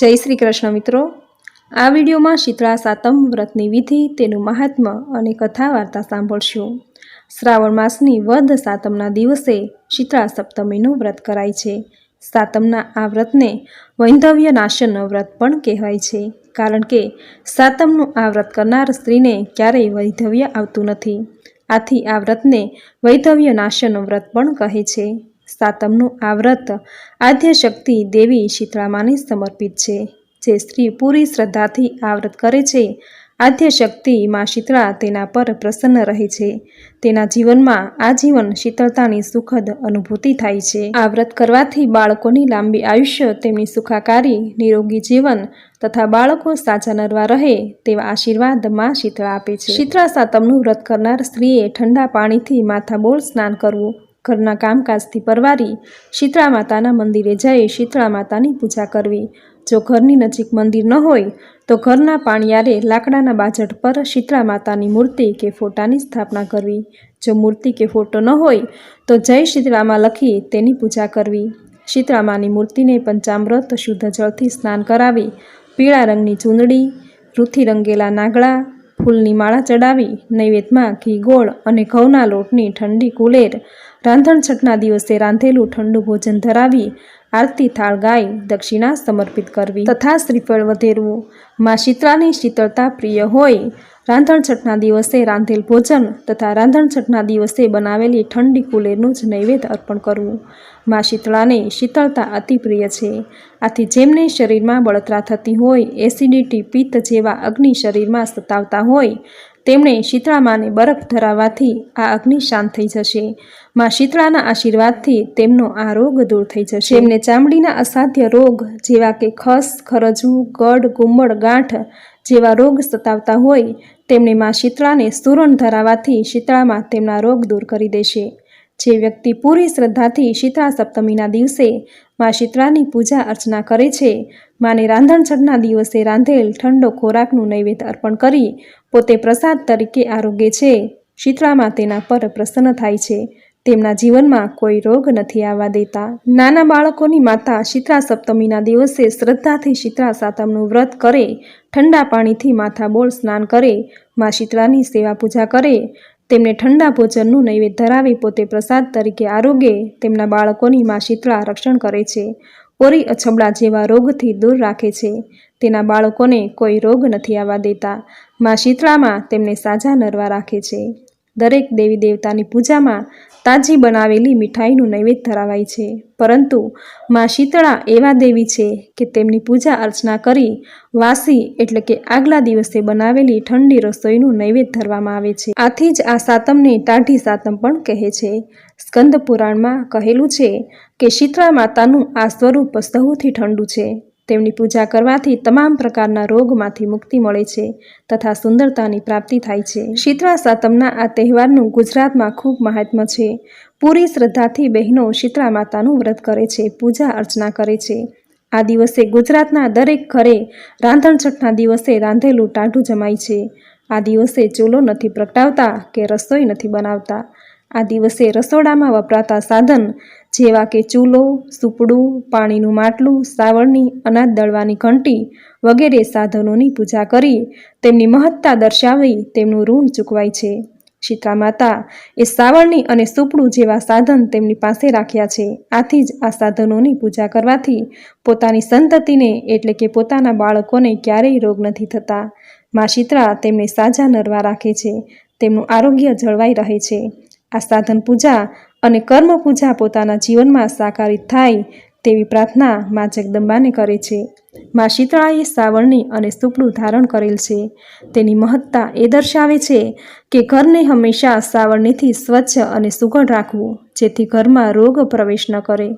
જય શ્રી કૃષ્ણ મિત્રો. આ વિડીયોમાં શીતળા સાતમ વ્રતની વિધિ, તેનું મહાત્મ્ય અને કથા વાર્તા સાંભળશું. શ્રાવણ માસની વધ સાતમના દિવસે શીતળા સપ્તમીનું વ્રત કરાય છે. સાતમના આ વ્રતને વૈંધવ્ય નાશનનો વ્રત પણ કહેવાય છે, કારણ કે સાતમનું આ વ્રત કરનાર સ્ત્રીને ક્યારેય વૈધવ્ય આવતું નથી. આથી આ વ્રતને વૈધવ્ય નાશનનું વ્રત પણ કહે છે. સાતમનું આ વ્રત આદ્યશક્તિ દેવી શીતળામાને સમર્પિત છે. જે સ્ત્રી પૂરી શ્રદ્ધાથી આ વ્રત કરે છે આદ્યશક્તિ માં શીતળા તેના પર પ્રસન્ન રહે છે. તેના જીવનમાં આજીવન શીતળતાની સુખદ અનુભૂતિ થાય છે. આ વ્રત કરવાથી બાળકોની લાંબી આયુષ્ય તેમની સુખાકારી, નિરોગી જીવન તથા બાળકો સાચા નરવા રહે તેવા આશીર્વાદમાં શીતળા આપે છે. શીતળા સાતમનું વ્રત કરનાર સ્ત્રીએ ઠંડા પાણીથી માથાબોળ સ્નાન કરવું ઘરના કામકાજથી પરવારી શીતળા માતાના મંદિરે જઈ શીતળા માતાની પૂજા કરવી. જો ઘરની નજીક મંદિર ન હોય, તો ઘરના પાણિયારે લાકડાના બાજટ પર શીતળા માતાની મૂર્તિ કે ફોટાની સ્થાપના કરવી. જો મૂર્તિ કે ફોટો ન હોય, તો જય શીતળામાં લખી તેની પૂજા કરવી. શીતળામાની મૂર્તિને પંચામૃત શુદ્ધ જળથી સ્નાન કરાવી, પીળા રંગની ચૂંદડી, રૂથી રંગેલા નાગડા ફૂલની માળા ચડાવી, નૈવેદ્યમાં ઘી ગોળ અને ઘઉંના લોટની ઠંડી કુલેર રાંધણ છઠના દિવસે રાંધેલું ઠંડુ ભોજન ધરાવી આરતી થાળ ગાય દક્ષિણા સમર્પિત કરવી તથા શ્રીફળ વધેરવું. માં શીતળાની શીતળતા પ્રિય હોય. રાંધણ છઠના દિવસે રાંધેલ ભોજન તથા રાંધણ છઠના દિવસે બનાવેલી ઠંડી કુલેરનું જ નૈવેદ્ય અર્પણ કરવું. માં શીતળાને શીતળતા અતિ પ્રિય છે. આથી જેમને શરીરમાં બળતરા થતી હોય, એસિડિટી પિત્ત જેવા અગ્નિ શરીરમાં સતાવતા હોય તેમણે શીતળામાને બરફ ધરાવવાથી આ અગ્નિ શાંત થઈ જશે. માં શીતળાના આશીર્વાદથી તેમનો આ રોગ દૂર થઈ જશે. એમને ચામડીના અસાધ્ય રોગ જેવા કે ખસ ખરજવું ગઢ ગુમ્મડ ગાંઠ જેવા રોગ સતાવતા હોય તેમણે માં શીતળાને સુરણ ધરાવવાથી શીતળામાં તેમના રોગ દૂર કરી દેશે. જે વ્યક્તિ પૂરી શ્રદ્ધાથી શીતળા સપ્તમીના દિવસે માં શીતળાની પૂજા અર્ચના કરે છે માને રાંધણછઠના દિવસે રાંધેલ ઠંડો ખોરાકનું નૈવેદ્ય અર્પણ કરી પોતે પ્રસાદ તરીકે આરોગ્ય છે. શીતળામાં તેના પર પ્રસન્ન થાય છે. તેમના જીવનમાં કોઈ રોગ નથી આવવા દેતા. નાના બાળકોની માતા શીતળા સપ્તમીના દિવસે શ્રદ્ધાથી શીતળા સાતમનું વ્રત કરે, ઠંડા પાણીથી માથાબોળ સ્નાન કરે, મા શીતળાની સેવા પૂજા કરે. તેમને ઠંડા ભોજનનું નૈવેદ્ય ધરાવી પોતે પ્રસાદ તરીકે આરોગ્ય તેમના બાળકોની માં શીતળા રક્ષણ કરે છે. ઓરી અછબડા જેવા રોગથી દૂર રાખે છે. તેના બાળકોને કોઈ રોગ નથી આવવા દેતા. માં શીતળામાં તેમને સાજા નરવા રાખે છે. દરેક દેવી દેવતાની પૂજામાં તાજી બનાવેલી મીઠાઈનું નૈવેદ્ય ધરાવાય છે. પરંતુ માં શીતળા એવા દેવી છે કે તેમની પૂજા અર્ચના કરી વાસી એટલે કે આગલા દિવસે બનાવેલી ઠંડી રસોઈનું નૈવેદ્ય ધરવામાં આવે છે. આથી જ આ સાતમને ટાઢી સાતમ પણ કહે છે. સ્કંદ પુરાણમાં કહેલું છે કે શીતળા માતાનું આ સ્વરૂપ સહુથી ઠંડુ છે. તેમની પૂજા કરવાથી તમામ પ્રકારના રોગમાંથી મુક્તિ મળે છે તથા સુંદરતાની પ્રાપ્તિ થાય છે. શીતળા સાતમના આ તહેવારનું ગુજરાતમાં ખૂબ મહાત્મ્ય છે. પૂરી શ્રદ્ધાથી બહેનો શીતળા માતાનું વ્રત કરે છે, પૂજા અર્ચના કરે છે. આ દિવસે ગુજરાતના દરેક ઘરે રાંધણછઠના દિવસે રાંધેલું ટાઢું જમાય છે. આ દિવસે ચૂલો નથી પ્રગટાવતા કે રસોઈ નથી બનાવતા. આ દિવસે રસોડામાં વપરાતા સાધન જેવા કે ચૂલો, સુપડું, પાણીનું માટલું સાવરણી અનાજ દળવાની ઘંટી વગેરે સાધનોની પૂજા કરી તેમની મહત્તા દર્શાવી તેમનું ઋણ ચૂકવાય છે. શીતળા માતા એ સાવરણી અને સુપડું જેવા સાધન તેમની પાસે રાખ્યા છે. આથી જ આ સાધનોની પૂજા કરવાથી પોતાની સંતતિને એટલે કે પોતાના બાળકોને ક્યારેય રોગ નથી થતા. મા શીતળા તેમને સાજા નરવા રાખે છે. તેમનું આરોગ્ય જળવાઈ રહે છે. આ સાધન પૂજા અને કર્મ પૂજા પોતાના જીવનમાં સાકારિત થાય તેવી પ્રાર્થના મા જગદંબાને કરે છે. મા શીતળાએ સાવરણી અને સુપડું ધારણ કરેલ છે. તેની મહત્તા એ દર્શાવે છે કે ઘરને હંમેશા સાવરણીથી સ્વચ્છ અને સુઘડ રાખવું, જેથી ઘરમાં રોગ પ્રવેશ ન કરે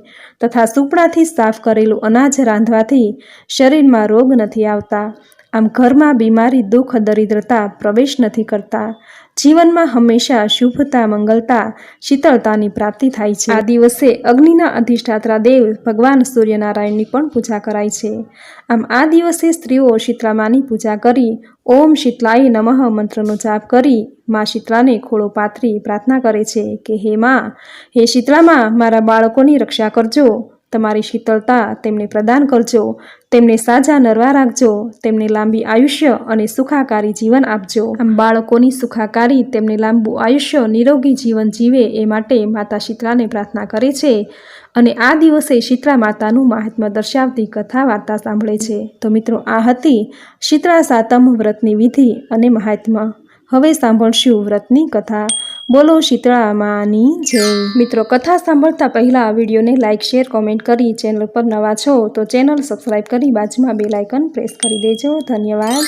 તથા સુપડાથી સાફ કરેલું અનાજ રાંધવાથી શરીરમાં રોગ નથી આવતા. આમ ઘરમાં બીમારી, દુઃખ, દરિદ્રતા પ્રવેશ નથી કરતા. જીવનમાં હંમેશા શુભતા, મંગલતા, શીતળતાની પ્રાપ્તિ થાય છે. આ દિવસે અગ્નિના અધિષ્ઠાત્રા દેવ ભગવાન સૂર્યનારાયણની પણ પૂજા કરાય છે. આમ આ દિવસે સ્ત્રીઓ શીતળામાની પૂજા કરી, ઓમ શીતલાય નમઃ મંત્રનો જાપ કરી, મા શીતળાને ખોળો પાથરી પ્રાર્થના કરે છે કે, હે માં, હે શીતળામાં મારા બાળકોની રક્ષા કરજો. તમારી શીતળતા તેમને પ્રદાન કરજો. તેમને સાજા નરવા રાખજો. તેમને લાંબી આયુષ્ય અને સુખાકારી જીવન આપજો. આમ બાળકોની સુખાકારી તેમને લાંબુ આયુષ્ય, નિરોગી જીવન જીવે એ માટે માતા શીતળાને પ્રાર્થના કરે છે અને આ દિવસે શીતળા માતાનું મહાત્મ્ય દર્શાવતી કથા વાર્તા સાંભળે છે. તો મિત્રો, આ હતી શીતળા સાતમ વ્રતની વિધિ અને મહાત્મ્ય. હવે સાંભળશું વ્રતની કથા. બોલો શીતળા માની જય. મિત્રો, કથા સાંભળતા પહેલા વિડીયોને લાઇક શેર, કોમેન્ટ કરી ચેનલ પર નવા છો તો ચેનલ સબસ્ક્રાઈબ કરી બાજુમાં બે લાઇકન પ્રેસ કરી દેજો. ધન્યવાદ.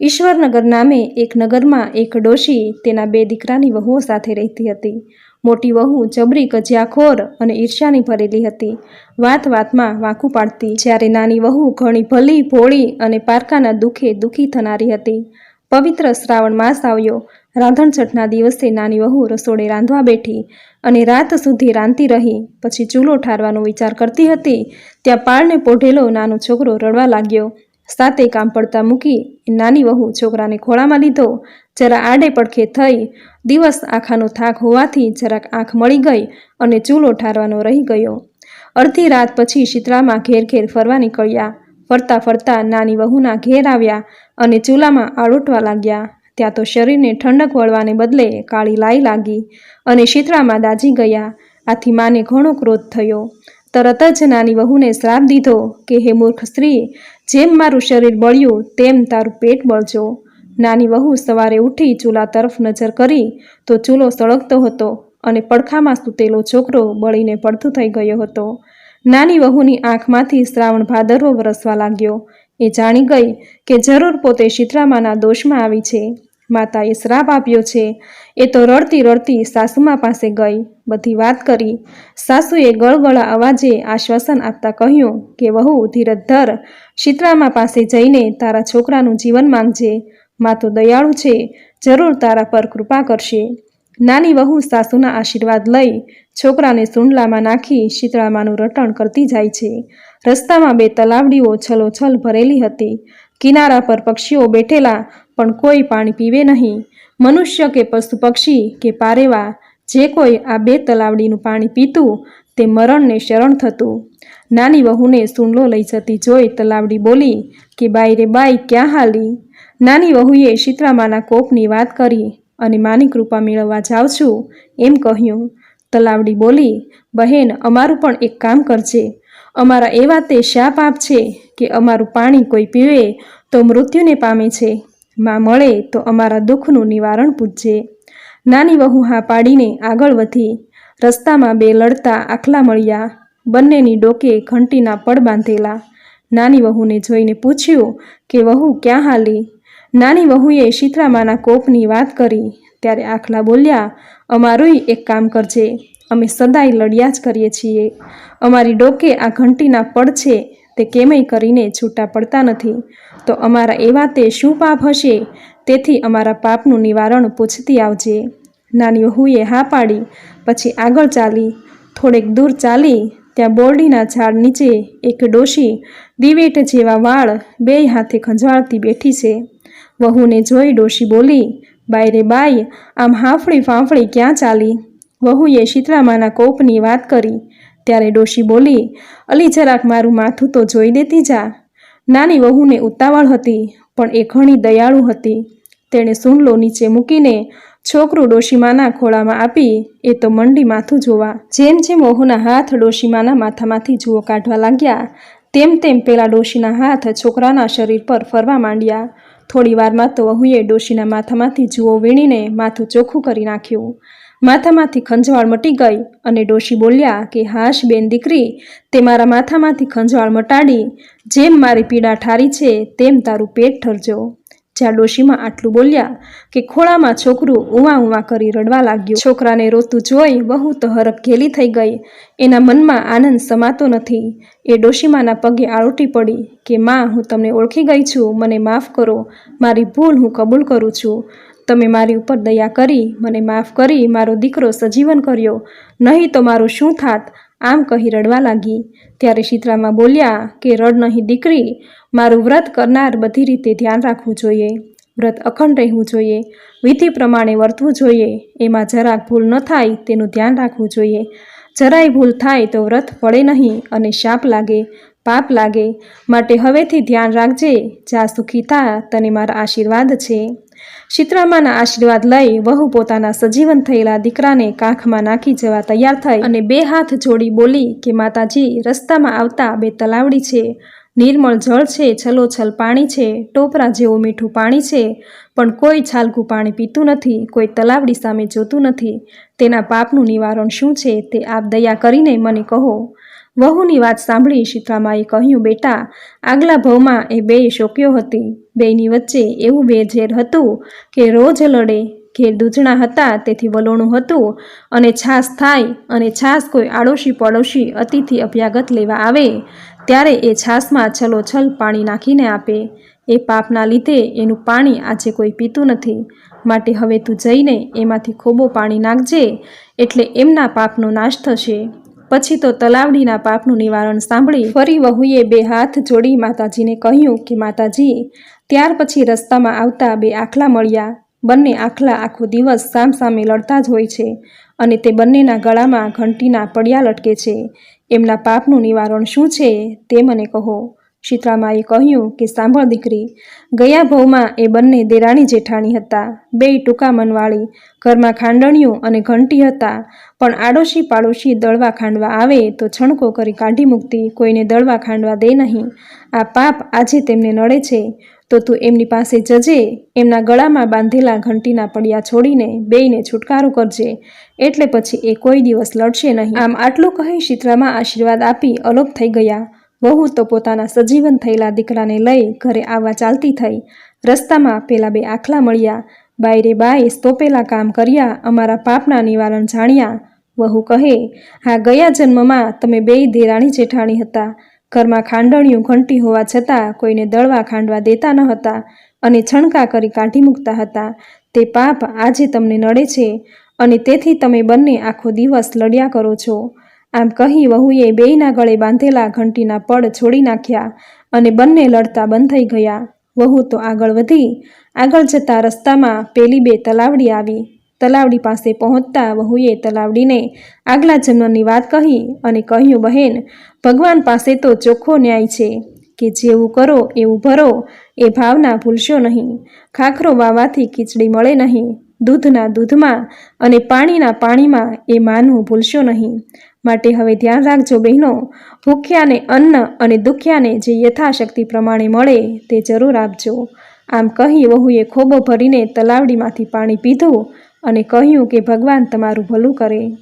ઈશ્વરનગર નામે એક નગરમાં એક ડોશી તેના બે દીકરાની વહુઓ સાથે રહેતી હતી. મોટી વહુ જબરી કજિયાખોર અને ઈર્ષ્યાની ભરેલી હતી. વાત વાતમાં વાંકું પાડતી. જ્યારે નાની વહુ ઘણી ભલી, ભોળી અને પારકાના દુઃખે દુઃખી થનારી હતી. પવિત્ર શ્રાવણ માસ આવ્યો. રાંધણછઠના દિવસે નાની વહુ રસોડે રાંધવા બેઠી અને રાત સુધી રાંધતી રહી. પછી ચૂલો ઠારવાનો વિચાર કરતી હતી. ત્યાં પાળને પોઢેલો નાનો છોકરો રડવા લાગ્યો. સાતે કામ પડતા મૂકી નાની વહુ છોકરાને ખોળામાં લીધો. જરા આડે પડખે થઈ. દિવસ આખાનો થાક હોવાથી જરાક આંખ મળી ગઈ અને ચૂલો ઠારવાનો રહી ગયો. અડધી રાત પછી શીતળામાં ઘેર ઘેર ફરવા નીકળ્યા. ફરતા ફરતા નાની વહુના ઘેર આવ્યા અને ચૂલામાં આળોટવા લાગ્યા. ત્યાં તો શરીરને ઠંડક વળવાને બદલે કાળી લાઈ લાગી અને શીતળામાં દાજી ગયા. આથી માને ઘણો ક્રોધ થયો. તરત જ નાની વહુને શ્રાપ દીધો કે, હે મૂર્ખ સ્ત્રી, જેમ મારું શરીર બળ્યું, તેમ તારું પેટ બળજો. નાની વહુ સવારે ઉઠી ચૂલા તરફ નજર કરી તો ચૂલો સળગતો હતો અને પડખામાં સૂતેલો છોકરો બળીને પડતો થઈ ગયો હતો. નાની વહુની આંખમાંથી શ્રાવણ ભાદરવો વરસવા લાગ્યો. એ જાણી ગઈ કે જરૂર પોતે શીતળામાના દોષમાં આવી છે. માતાએ શ્રાપ આપ્યો છે. એ તો રડતી રડતી સાસુમા પાસે ગઈ. બધી વાત કરી. સાસુએ ગળગળા અવાજે આશ્વાસન આપતા કહ્યું કે, વહુ ધીરજ ધર શીતળામા પાસે જઈને તારા છોકરાનું જીવન માંગજે. મા તો દયાળુ છે. જરૂર તારા પર કૃપા કરશે. નાની વહુ સાસુના આશીર્વાદ લઈ છોકરાને સુંડલામાં નાખી શીતળામાનું રટણ કરતી જાય છે. રસ્તામાં બે તલાવડીઓ છલોછલ ભરેલી હતી. કિનારા પર પક્ષીઓ બેઠેલા, પણ કોઈ પાણી પીવે નહીં. મનુષ્ય કે પશુ પક્ષી કે પારેવા, જે કોઈ આ બે તલાવડીનું પાણી પીતું, તે મરણને શરણ થતું. નાની વહુને સુંડલો લઈ જતી જોઈ તલાવડી બોલી, કે બાઈ રે બાઈ, ક્યાં હાલી? નાની વહુએ શીતળામાના કોપની વાત કરી અને માની કૃપા મેળવવા જાઉં છું. એમ કહ્યું. તલાવડી બોલી, બહેન, અમારું પણ એક કામ કરજે. અમારા એવા તે શા પાપ છે કે અમારું પાણી કોઈ પીવે તો મૃત્યુને પામે છે. માં મળે તો અમારા દુઃખનું નિવારણ પૂછજે નાની વહુ હા પાડીને આગળ વધી. રસ્તામાં બે લડતા આખલા મળ્યા. બંનેની ડોકે ઘંટીના પડ બાંધેલા. નાની વહુને જોઈને પૂછ્યું કે, વહુ, ક્યાં હાલી? નાની વહુએ શીતળામાના કોપની વાત કરી. ત્યારે આખલા બોલ્યા, અમારુંય એક કામ કરજે. અમે સદાય લડ્યા જ કરીએ છીએ. અમારી ડોકે આ ઘંટીના પડ છે, તે કેમય કરીને છૂટા પડતા નથી. તો અમારા એવા તે શું પાપ હશે? તેથી અમારા પાપનું નિવારણ પૂછતી આવજે. નાની વહુએ હા પાડી. પછી આગળ ચાલી. થોડેક દૂર ચાલી. ત્યાં બોરડીના ઝાડ નીચે એક ડોશી દિવેટ જેવા વાળ બે હાથે ખંજવાળતી બેઠી છે. વહુને જોઈ ડોશી બોલી બાઈ રે બાઈ, આમ હાંફળી ફાંફળી ક્યાં ચાલી? વહુએ શીતળામાના કોપની વાત કરી. ત્યારે ડોશી બોલી, અલી જરાક મારું માથું તો જોઈ દેતી જા. નાની વહુને ઉતાવળ હતી, પણ એ ઘણી દયાળુ હતી. તેણે સૂંડલો નીચે મૂકીને છોકરું ડોશીમાના ખોળામાં આપી, એ તો મંડી માથું જોવા. જેમ જેમ વહુના હાથ ડોશીમાના માથામાંથી જુઓ કાઢવા લાગ્યા, તેમ તેમ પેલા ડોશીના હાથ છોકરાના શરીર પર ફરવા માંડ્યા. થોડી વારમાં તો વહુએ ડોશીના માથામાંથી જુઓ વીણીને માથું ચોખ્ખું કરી નાખ્યું. માથામાંથી ખંજવાળ મટી ગઈ અને ડોશી બોલ્યા કે હાશ બેન દીકરી, તે મારા માથામાંથી ખંજવાળ મટાડી, જેમ મારી પીડા ઠારી છે, તેમ તારું પેટ ઠરજો. જ્યાં ડોશીમાં આટલું બોલ્યા કે ખોળામાં છોકરું ઉવા ઉવા કરી રડવા લાગ્યું. છોકરાને રોતું જોઈ વહુ તો હરખ ઘેલી થઈ ગઈ. એના મનમાં આનંદ સમાતો નથી. એ ડોશીમાના પગે આળોટી પડી કે, માં, હું તમને ઓળખી ગઈ છું. મને માફ કરો. મારી ભૂલ હું કબૂલ કરું છું. તમે મારી ઉપર દયા કરી. મને માફ કરી. મારો દીકરો સજીવન કર્યો. નહીં તો મારું શું થાત? આમ કહી રડવા લાગી. ત્યારે શીતળામાં બોલ્યા કે, રડ નહીં, દીકરી. મારું વ્રત કરનાર બધી રીતે ધ્યાન રાખવું જોઈએ. વ્રત અખંડ રહેવું જોઈએ. વિધિ પ્રમાણે વર્તવું જોઈએ. એમાં જરાક ભૂલ ન થાય, તેનું ધ્યાન રાખવું જોઈએ. જરાય ભૂલ થાય તો વ્રત પડે નહીં અને શાપ લાગે, પાપ લાગે. માટે હવેથી ધ્યાન રાખજે. જ્યાં સુખી થા, તને મારા આશીર્વાદ છે. શીતળામાના આશીર્વાદ લઈ વહુ પોતાના સજીવન થયેલા દીકરાને કાંખમાં નાખી જવા તૈયાર થઈ અને બે હાથ જોડી બોલી કે, માતાજી, રસ્તામાં આવતા બે તલાવડી છે. નિર્મળ જળ છે, છલોછલ પાણી છે, ટોપરા જેવું મીઠું પાણી છે, પણ કોઈ છાલકું પાણી પીતું નથી, કોઈ તલાવડી સામે જોતું નથી. તેના પાપનું નિવારણ શું છે તે આપ દયા કરીને મને કહો. વહુની વાત સાંભળી શીતળામાએ કહ્યું, બેટા, આગલા ભવમાં એ બેય શોક્યો હતી. બેયની વચ્ચે એવું બે ઝેર હતું કે રોજ લડે, ઘેર દૂધણા હતા, તેથી વલોણું હતું અને છાસ થાય અને છાસ કોઈ આડોશી પડોશી અતિથિ અભ્યાગત લેવા આવે, ત્યારે એ છાસમાં છલોછલ પાણી નાખીને આપે. એ પાપના લીધે એનું પાણી આજે કોઈ પીતું નથી. માટે હવે તું જઈને એમાંથી ખોબો પાણી નાખજે, એટલે એમના પાપનો નાશ થશે. પછી તો તલાવડીના પાપનું નિવારણ સાંભળી ફરી વહુએ બે હાથ જોડી માતાજીને કહ્યું કે, માતાજી, ત્યાર પછી રસ્તામાં આવતા બે આખલા મળ્યા. બંને આખલા આખો દિવસ સામ સામે લડતા જ હોય છે અને તે બંનેના ગળામાં ઘંટીના પડ્યા લટકે છે. એમના પાપનું નિવારણ શું છે તે મને કહો. શીતળામાએ કહ્યું કે, સાંભળ દીકરી, ગયા ભવમાં એ બંને દેરાણી જેઠાણી હતા. બેય ટૂંકા મનવાળી, ઘરમાં ખાંડણિયું અને ઘંટી હતા. પણ આડોશી પાડોશી દળવા ખાંડવા આવે તો છણકો કરી કાઢી મૂકતી કોઈને દળવા ખાંડવા દે નહીં. આ પાપ આજે તેમને નડે છે. તો તું એમની પાસે જજે. એમના ગળામાં બાંધેલા ઘંટીના પડિયા છોડીને બેયને છુટકારો કરજે. એટલે પછી એ કોઈ દિવસ લડશે નહીં. આમ આટલું કહી શીતળામાં આશીર્વાદ આપી અલોપ થઈ ગયા. વહુ તો પોતાના સજીવન થયેલા દીકરાને લઈ ઘરે આવવા ચાલતી થઈ. રસ્તામાં પેલા બે આખલા મળ્યા. બાયરે બાએ સ્તોપેલા કામ કર્યા, અમારા પાપના નિવારણ જાણ્યા. વહુ કહે, હા, ગયા જન્મમાં તમે બેય દેરાણી જેઠાણી હતા. ઘરમાં ખાંડણિયું ઘંટી હોવા છતાં કોઈને દળવા ખાંડવા દેતા ન હતા અને છણકા કરી કાઢી મૂકતા હતા. તે પાપ આજે તમને નડે છે અને તેથી તમે બંને આખો દિવસ લડ્યા કરો છો. આમ કહી વહુએ બેયના ગળે બાંધેલા ઘંટીના પડ છોડી નાખ્યા અને બંને લડતા બંધ થઈ ગયા. વહુ તો આગળ વધી, આગળ જતા રસ્તામાં પેલી બે તલાવડી આવી. તલાવડી પાસે પહોંચતા વહુએ તલાવડીને આગલા જન્મની વાત કહી અને કહ્યું, બહેન, ભગવાન પાસે તો ચોખ્ખો ન્યાય છે કે જેવું કરો એવું ભરો, એ ભાવના ભૂલશો નહીં. ખાખરો વાવાથી ખીચડી મળે નહીં. દૂધના દૂધમાં અને પાણીના પાણીમાં એ માનવું ભૂલશો નહીં. માટે હવે ધ્યાન રાખજો બહેનો, ભૂખ્યાને અન્ન અને દુખ્યાને જે યથાશક્તિ પ્રમાણે મળે તે જરૂર આપજો. આમ કહી વહુએ ખોબો ભરીને તલાવડીમાંથી પાણી પીધું અને કહ્યું કે ભગવાન તમારું ભલું કરે.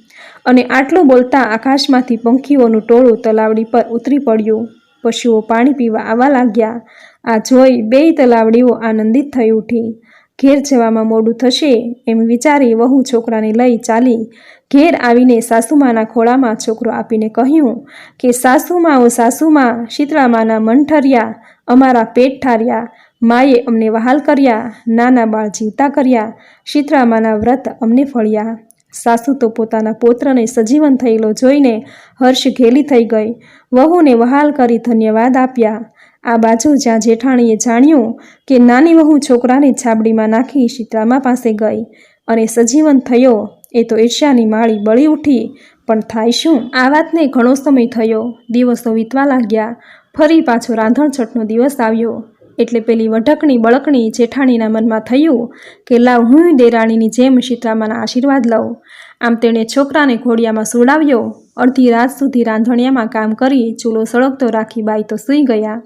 અને આટલું બોલતા આકાશમાંથી પંખીઓનું ટોળું તલાવડી પર ઉતરી પડ્યું. પશુઓ પાણી પીવા આવવા લાગ્યા. આ જોઈ બેય તલાવડીઓ આનંદિત થઈ ઉઠી. ઘેર જવામાં મોડું થશે એમ વિચારી વહુ છોકરાને લઈ ચાલી ઘેર આવીને સાસુમાના ખોળામાં છોકરો આપીને કહ્યું કે, સાસુમાઓ, સાસુમાં, શીતળામાના મન ઠર્યા, અમારા પેટ ઠાર્યા, માએ અમને વહાલ કર્યા, નાના બાળ જીવતા કર્યા, શીતળામાના વ્રત અમને ફળ્યા. સાસુ તો પોતાના પોત્રને સજીવન થયેલો જોઈને હર્ષ ઘેલી થઈ ગઈ. વહુને વહાલ કરી ધન્યવાદ આપ્યા. આ બાજુ જ્યાં જેઠાણીએ જાણ્યું કે નાની વહુ છોકરાને છાબડીમાં નાખી શીતળામા પાસે ગઈ અને સજીવન થયો, એ તો ઈર્ષ્યાની માળી બળી ઉઠી. પણ થાય શું? આ વાતને ઘણો સમય થયો, દિવસો વીતવા લાગ્યા, ફરી પાછો રાંધણછટનો દિવસ આવ્યો. એટલે પેલી વઢકણી બળકણી જેઠાણીના મનમાં થયું કે, લાવ હું દેરાણીની જેમ શીતળામાના આશીર્વાદ લઉં. આમ તેણે છોકરાને ઘોડિયામાં સુડાવ્યો અડધી રાત સુધી રાંધણિયામાં કામ કરી ચૂલો સળગતો રાખી બાઈ તો સૂઈ ગયા.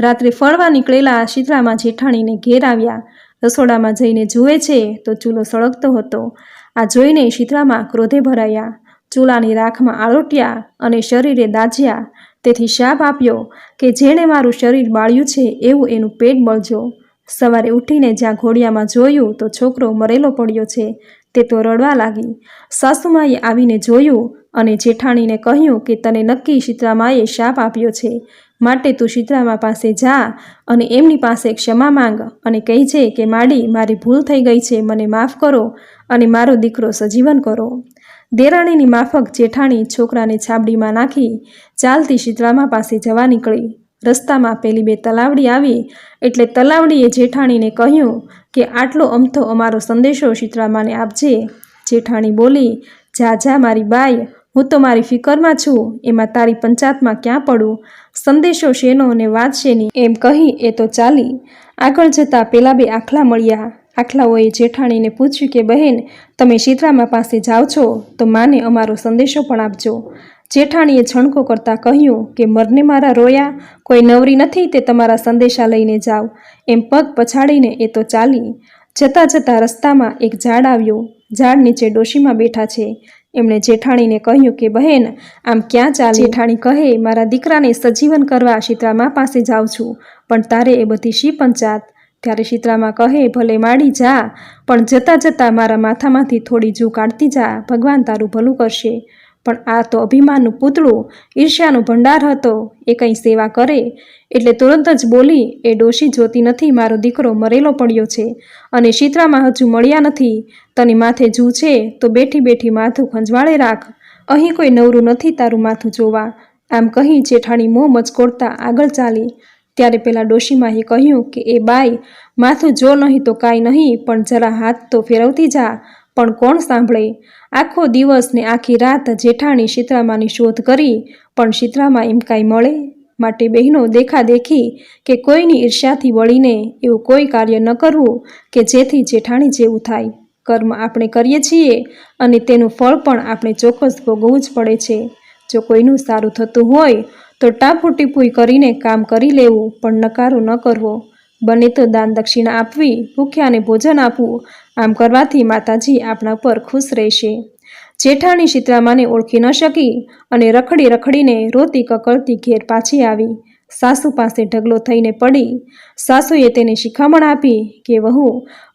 રાત્રે ફળવા નીકળેલા શીતળામાં જેઠાણીને ઘેર આવ્યા. રસોડામાં જઈને જુએ છે તો ચૂલો સળગતો હતો. આ જોઈને શીતળામાં ક્રોધે ભરાયા. ચૂલાની રાખમાં આળોટ્યા અને શરીરે દાજ્યા. તેથી શાપ આપ્યો કે જેણે મારું શરીર બાળ્યું છે એવું એનું પેટ બળજો. સવારે ઉઠીને જ્યાં ઘોડિયામાં જોયું તો છોકરો મરેલો પડ્યો છે. તે તો રડવા લાગી. સાસુમાએ આવીને જોયું અને જેઠાણીને કહ્યું કે તને નક્કી શીતળામાએ શાપ આપ્યો છે. માટે તું શીતળામા પાસે જા અને એમની પાસે ક્ષમા માંગ અને કહેજે કે માડી મારી ભૂલ થઈ ગઈ છે, મને માફ કરો અને મારો દીકરો સજીવન કરો. દેરાણીની માફક જેઠાણી છોકરાને છાબડીમાં નાખી ચાલતી શીતળામા પાસે જવા નીકળી. રસ્તામાં પેલી બે તલાવડી આવી એટલે તલાવડીએ જેઠાણીને કહ્યું કે આટલો અમથો અમારો સંદેશો સીતરામાને આપજે. જેઠાણી બોલી, જા જા મારી બાઈ હું તો મારી ફિકરમાં છું, એમાં તારી પંચાયતમાં ક્યાં પડું? સંદેશો શેનો અને વાત શેની? એમ કહી એ તો ચાલી. આગળ જતાં પેલા બે આખલા મળ્યા. આખલાઓએ જેઠાણીને પૂછ્યું કે, બહેન, તમે શીતળામા પાસે જાઓ છો? તો માને અમારો સંદેશો પણ આપજો. જેઠાણીએ છણકો કરતાં કહ્યું કે, મરને મારા રોયા. કોઈ નવરી નથી તે તમારા સંદેશા લઈને જાઓ એમ પગ પછાડીને એ તો ચાલી. જતાં જતાં રસ્તામાં એક ઝાડ આવ્યું. ઝાડ નીચે ડોશીમાં બેઠા છે. એમણે જેઠાણીને કહ્યું કે, બહેન, આમ ક્યાં ચાલે? જેઠાણી કહે, મારા દીકરાને સજીવન કરવા શીતળામા પાસે જાઉં છું, પણ તારે એ બધી શી પંચાત ત્યારે શીતળામાં કહે, ભલે માડી જા, પણ જતાં જતાં મારા માથામાંથી થોડી જૂ કાઢતી જા, ભગવાન તારું ભલું કરશે. પણ આ તો અભિમાનનું પૂતળું, ઈર્ષ્યાનું ભંડાર હતો, એ કંઈ સેવા કરે, એટલે તુરંત જ બોલી, એ ડોશી જોતી નથી મારો દીકરો મરેલો પડ્યો છે, અને શીતળામાં હજુ મળ્યા નથી, તને માથે જૂ છે, તો બેઠી બેઠી માથું ખંજવાળે રાખ, અહીં કોઈ નવરું નથી તારું માથું જોવા. આમ કહી જેઠાણી મોં મચકોડતા આગળ ચાલી. ત્યારે પેલા ડોશીમાએ કહ્યું કે, એ બાઈ, માથું જો નહીં તો કાંઈ નહીં, પણ જરા હાથ તો ફેરવતી જા પણ કોણ સાંભળે? આખો દિવસ ને આખી રાત જેઠાણી શીતળામાની શોધ કરી, પણ શીતળામાં એમ કાંઈ મળે? માટે બહેનો દેખાદેખી કે કોઈની ઈર્ષ્યાથી વળીને એવું કોઈ કાર્ય ન કરવું કે જેથી જેઠાણી જેવું થાય. કર્મ આપણે કરીએ છીએ અને તેનું ફળ પણ આપણે ચોક્કસ ભોગવવું જ પડે છે. જો કોઈનું સારું થતું હોય, તો ટાપુ ટીપુઈ કરીને કામ કરી લેવું, પણ નકારો ન કરવો. બને તો દાન દક્ષિણા આપવી ભૂખ્યાને ભોજન આપવું, આમ કરવાથી માતાજી આપણા પર ખુશ રહેશે. જેઠાણી સીતરામાને ઓળખી ન શકી અને રખડી રખડીને રોતી કકળતી ઘેર પાછી આવી. સાસુ પાસે ઢગલો થઈને પડી. સાસુએ તેને શિખામણ આપી કે, વહુ,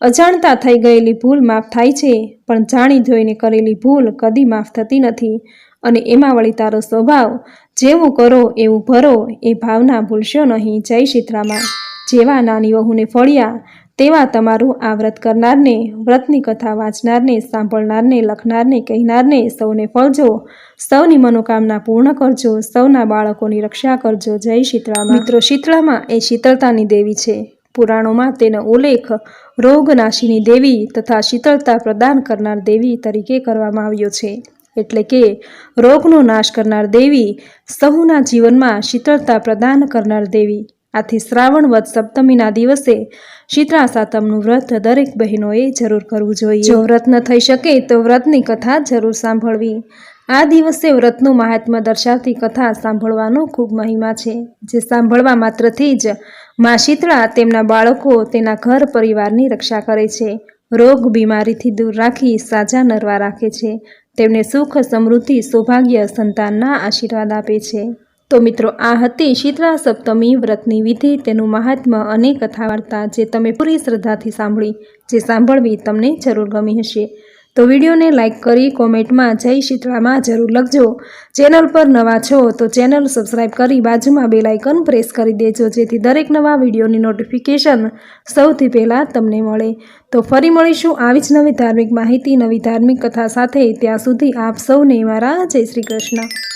અજાણતા થઈ ગયેલી ભૂલ માફ થાય છે, પણ જાણી જોઈને કરેલી ભૂલ કદી માફ થતી નથી. અને એમાં વળી તારો સ્વભાવ, જેવું કરો એવું ભરો, એ ભાવના ભૂલશો નહીં. જય શીતળામાં જેવા નાની વહુને ફળ્યા, તેવા તમારું આ વ્રત કરનારને, વ્રતની કથા વાંચનારને, સાંભળનારને, લખનારને, કહેનારને સૌને ફળજો. સૌની મનોકામના પૂર્ણ કરજો. સૌના બાળકોની રક્ષા કરજો. જય શીતળા મિત્રો, શીતળામાં એ શીતળતાની દેવી છે. પુરાણોમાં તેનો ઉલ્લેખ રોગનાશીની દેવી તથા શીતળતા પ્રદાન કરનાર દેવી તરીકે કરવામાં આવ્યો છે. એટલે કે, રોગનો નાશ કરનાર દેવી સહુના જીવનમાં શીતળતા પ્રદાન કરનાર દેવી. આથી શ્રાવણ વદ સપ્તમીના દિવસે શીતળા સાતમનું વ્રત દરેક બહેનોએ જરૂર કરવું જોઈએ. જો વ્રત ન થઈ શકે, તો વ્રતની કથા જરૂર સાંભળવી. આ દિવસે વ્રતનું મહાત્મ્ય દર્શાવતી કથા સાંભળવાનો ખૂબ મહિમા છે, જે સાંભળવા માત્રથી જ મા શીતળા તેમના બાળકો તેના ઘર પરિવારની રક્ષા કરે છે. રોગ બીમારીથી દૂર રાખી સાજા નરવા રાખે છે. તેમને સુખ સમૃદ્ધિ, સૌભાગ્ય, સંતાનના આશીર્વાદ આપે છે. તો મિત્રો, આ હતી શીતળા સપ્તમી વ્રતની વિધિ. તેનું મહાત્મ્ય અને કથા વાર્તા જે તમે પૂરી શ્રદ્ધાથી સાંભળી, જે સાંભળવી તમને જરૂર ગમી હશે. તો વિડીયોને લાઇક કરી કોમેન્ટમાં જય શીતળામાં જરૂર લખજો. ચેનલ પર નવા છો તો ચેનલ સબસ્ક્રાઈબ કરી બાજુમાં બે લાઇકન પ્રેસ કરી દેજો, જેથી દરેક નવા વિડીયોની નોટિફિકેશન સૌથી પહેલાં તમને મળે. તો ફરી મળીશું આવી જ નવી ધાર્મિક માહિતી, નવી ધાર્મિક કથા સાથે. ત્યાં સુધી આપ સૌને મારા જય શ્રી કૃષ્ણ.